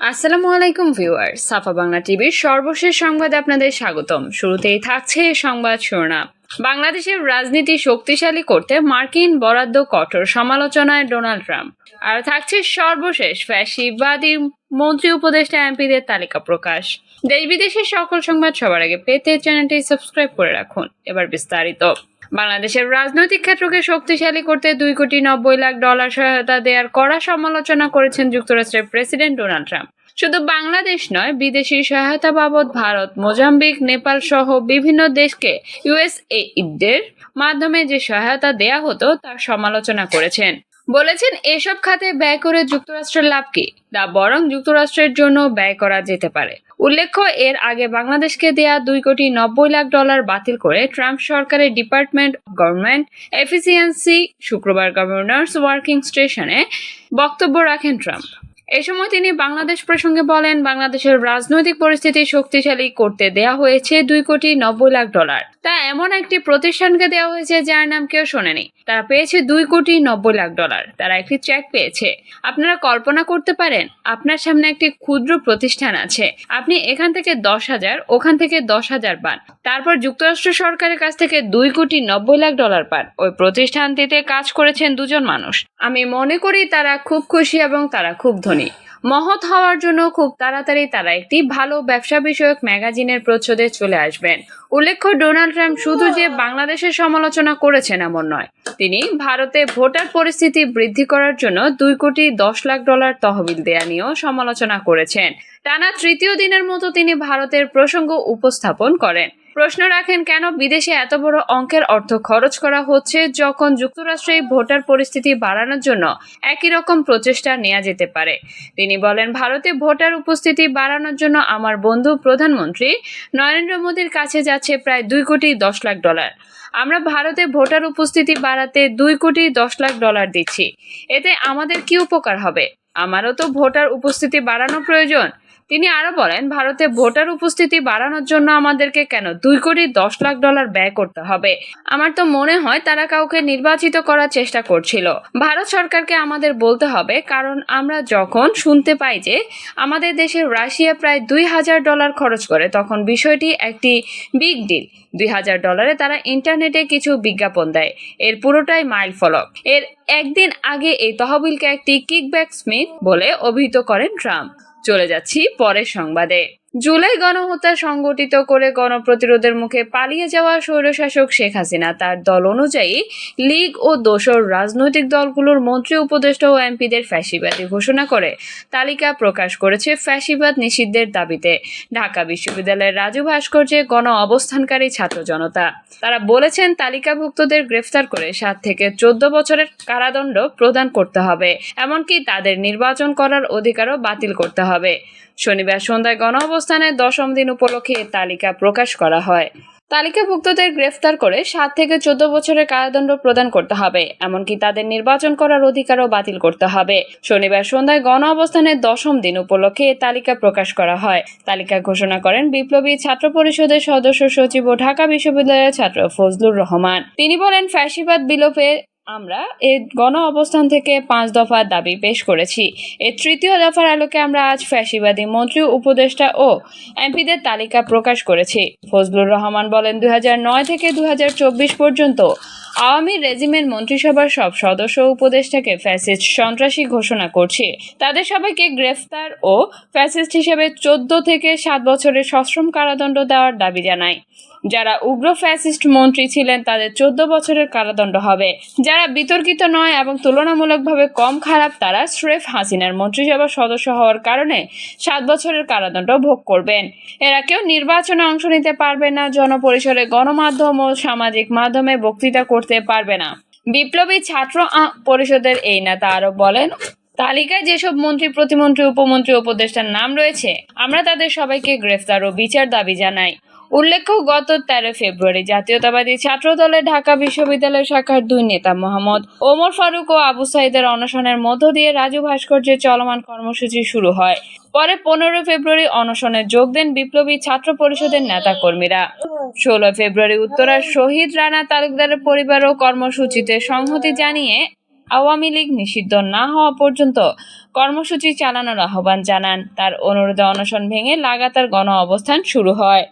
আসসালামু আলাইকুম ভিউয়ার সাফা বাংলা টিভির সর্বশেষ সংবাদে আপনাদের স্বাগতম। শুরুতেই থাকছে সংবাদ শোনা বাংলাদেশের রাজনীতি শক্তিশালী করতে মার্কিন বরাদ্দ কঠোর সমালোচনায় ডোনাল্ড ট্রাম্প। আর থাকছে সর্বশেষ ফ্যাসিবাদী মন্ত্রী উপদেষ্টা এমপিদের তালিকা প্রকাশ। দেশ বিদেশের সকল সংবাদ সবার আগে পেতে চ্যানেলটি সাবস্ক্রাইব করে রাখুন। এবার বিস্তারিত। বাংলাদেশের রাজনৈতিক ক্ষেত্রকে শক্তিশালী করতে দুই কোটি নব্বই লাখ ডলার সহায়তা দেওয়ার কড়া সমালোচনা করেছেন যুক্তরাষ্ট্রের প্রেসিডেন্ট ডোনাল্ড ট্রাম্প। শুধু বাংলাদেশ নয়, বিদেশি সহায়তা বাবদ ভারত, মোজাম্বিক, নেপাল সহ বিভিন্ন দেশকে ইউএসএইডের মাধ্যমে যে সহায়তা দেয়া হতো, তার সমালোচনা করেছেন। বলেছেন, এসব খাতে ব্যয় করে যুক্তরাষ্ট্রের লাভ কি? তা বরং যুক্তরাষ্ট্রের জন্য ব্যয় করা যেতে পারে। উল্লেখ্য, এর আগে বাংলাদেশকে দেয়া দুই কোটি নব্বই লাখ ডলার বাতিল করে ট্রাম্প সরকারের ডিপার্টমেন্ট গভর্নমেন্ট এফিসিয়েন্সি শুক্রবার গভর্নর্স ওয়ার্কিং স্টেশনে বক্তব্য রাখেন ট্রাম্প। এ সময় তিনি বাংলাদেশ প্রসঙ্গে বলেন, বাংলাদেশের রাজনৈতিক পরিস্থিতি শক্তিশালী করতে দেয়া হয়েছে দুই কোটি নব্বই লাখ ডলার। তা এমন একটি প্রতিষ্ঠানকে দেওয়া হয়েছে যার নাম কেউ শোনেনি। তারা পেয়েছে দুই কোটি নব্বই লাখ ডলার। তারা একটি চেক পেয়েছে। আপনারা কল্পনা করতে পারেন, আপনার সামনে একটি ক্ষুদ্র প্রতিষ্ঠান আছে। আপনি এখান থেকে দশ হাজার, ওখান থেকে দশ হাজার পান। তারপর যুক্তরাষ্ট্র সরকারের কাছ থেকে দুই কোটি নব্বই লাখ ডলার পান। ওই প্রতিষ্ঠানটিতে কাজ করেছেন দুজন মানুষ। আমি মনে করি তারা খুব খুশি এবং তারা খুব ধনী। মহৎ হওয়ার জন্য খুব তাড়াতাড়ি তারা একটি ভালো ব্যবসা বিষয়ক ম্যাগাজিনের প্রচ্ছদে চলে আসবেন। উল্লেখ্য, ডোনাল্ড ট্রাম্প শুধু যে বাংলাদেশের সমালোচনা করেছেন এমন নয়, তিনি ভারতে ভোটার পরিস্থিতি বৃদ্ধি করার জন্য দুই কোটি দশ লাখ ডলার তহবিল দেয়া নিয়েও সমালোচনা করেছেন। টানা তৃতীয় দিনের মতো তিনি ভারতের প্রসঙ্গ উপস্থাপন করেন। প্রশ্ন রাখেন, কেন বিদেশে এত বড় অঙ্কের অর্থ খরচ করা হচ্ছে যখন যুক্তরাষ্ট্রে ভোটার পরিস্থিতি বাড়ানোর জন্য একই রকম প্রচেষ্টা নেওয়া যেতে পারে? তিনি বলেন, ভারতে ভোটার উপস্থিতি বাড়ানোর জন্য আমার বন্ধু প্রধানমন্ত্রী নরেন্দ্র মোদীর কাছে যাচ্ছে প্রায় দুই কোটি দশ লাখ ডলার। আমরা ভারতে ভোটার উপস্থিতি বাড়াতে দুই কোটি দশ লাখ ডলার দিচ্ছি। এতে আমাদের কি উপকার হবে? আমারও তো ভোটার উপস্থিতি বাড়ানো প্রয়োজন। তিনি আরও বলেন, ভারতে ভোটার উপস্থিতি বাড়ানোর জন্য আমাদেরকে কেন দুই কোটি দশ লাখ ডলার ব্যয় করতে হবে? আমার তো মনে হয় তারা কাউকে নির্বাচিত করার চেষ্টা করছিল। ভারত সরকারকে আমাদের বলতে হবে, কারণ আমরা যখন শুনতে পাই যে আমাদের দেশে রাশিয়া প্রায় দুই হাজার ডলার খরচ করে, তখন বিষয়টি একটি বিগ ডিল। দুই হাজার ডলারে তারা ইন্টারনেটে কিছু বিজ্ঞাপন দেয়। এর পুরোটাই মাইল ফলক। এর একদিন আগে এই তহবিলকে একটি কিকব্যাক স্মিথ বলে অভিহিত করেন ট্রাম্প। চলে যাচ্ছি পরের সংবাদে। জুলাই গণহত্যা সংগঠিত করে গণপ্রতিরোধের মুখে পালিয়ে যাওয়া স্বৈরশাসক শেখ হাসিনা তার দল অনুযায়ী লীগ ও দোসর রাজনৈতিক দলগুলোর মন্ত্রী, উপদেষ্টা ও এমপিদের ফ্যাসিবাদী ঘোষণা করে। তালিকা প্রকাশ করেছে ফ্যাসিবাদ নিষিদ্ধের দাবিতে। ঢাকা বিশ্ববিদ্যালয়ের রাজু ভাস্কর্যে গণ অবস্থানকারী ছাত্র জনতা। তারা বলেছেন, তালিকাভুক্তদের গ্রেফতার করে সাত থেকে চোদ্দ বছরের কারাদণ্ড প্রদান করতে হবে। এমনকি তাদের নির্বাচন করার অধিকারও বাতিল করতে হবে। শনিবার সন্ধ্যায় গণ অবস্থানের দশম দিন উপলক্ষে তালিকা প্রকাশ করা হয়। তালিকাভুক্তদের গ্রেফতার করে সাত থেকে চোদ্দ বছরের কারাদণ্ড প্রদান করতে হবে, এমনকি তাদের নির্বাচন করার অধিকারও বাতিল করতে হবে। শনিবার সন্ধ্যায় গণ অবস্থানের দশম দিন উপলক্ষে তালিকা প্রকাশ করা হয়। তালিকা ঘোষণা করেন বিপ্লবী ছাত্র পরিষদের সদস্য সচিব ও ঢাকা বিশ্ববিদ্যালয়ের ছাত্র ফজলুর রহমান। তিনি বলেন, ফ্যাসিবাদ বিলোপে আমরা এই গণ অবস্থান থেকে পাঁচ দফার দাবি পেশ করেছি। এর তৃতীয় দফার আলোকে আমরা আজ ফ্যাসিবাদী মন্ত্রী, উপদেষ্টা ও এমপিদের তালিকা প্রকাশ করেছি। ফজলুর রহমান বলেন নয় থেকে দু হাজার চব্বিশ পর্যন্ত আওয়ামী রেজিমেন্ট মন্ত্রিসভার সব সদস্য উপদেষ্টাকে ফ্যাসিস্ট সন্ত্রাসী ঘোষণা করছে। তাদের সবাইকে গ্রেফতার ও ফ্যাসিস্ট হিসেবে চোদ্দ থেকে সাত বছরের সশ্রম কারাদণ্ড দেওয়ার দাবি জানায়। যারা উগ্র ফ্যাসিস্ট মন্ত্রী ছিলেন, তাদের চোদ্দ বছরের কারাদণ্ড হবে। যারা বিতর্কিত নয় এবং তুলনামূলকভাবে কম খারাপ, তারা স্রেফ হাসিনার মন্ত্রিসভার সদস্য হওয়ার কারণে সাত বছরের কারাদণ্ড ভোগ করবেন। এরা কেউ নির্বাচনে অংশ নিতে পারবে না। জনপরিসরে গণমাধ্যম ও সামাজিক মাধ্যমে বক্তৃতা করতে পারবে না। বিপ্লবী ছাত্র পরিষদের এই নেতা আরও বলেন, তালিকায় যেসব মন্ত্রী, প্রতিমন্ত্রী, উপমন্ত্রী, উপদেষ্টার নাম রয়েছে, আমরা তাদের সবাইকে গ্রেফতার ও বিচার দাবি জানাই। উল্লেখ্য, গত তেরো ফেব্রুয়ারি জাতীয়তাবাদী ছাত্র দলের ঢাকা বিশ্ববিদ্যালয় শাখার দুই নেতা মোহাম্মদ ওমর ফারুক ও আবু সাইদের অনশনের মধ্য দিয়ে রাজু ভাস্কর্যের চলমান কর্মসূচি শুরু হয়। পরে পনেরো ফেব্রুয়ারি অনশনে যোগ দেন বিপ্লবী ছাত্র পরিষদের নেতা কর্মীরা ষোলো ফেব্রুয়ারি উত্তরার শহীদ রানা তালুকদারের পরিবার ও কর্মসূচিতে সংহতি জানিয়ে আওয়ামী লীগ নিষিদ্ধ না হওয়া পর্যন্ত কর্মসূচি চালানোর আহ্বান জানান। তার অনুরোধে অনশন ভেঙে লাগাতার গণ অবস্থান শুরু হয়।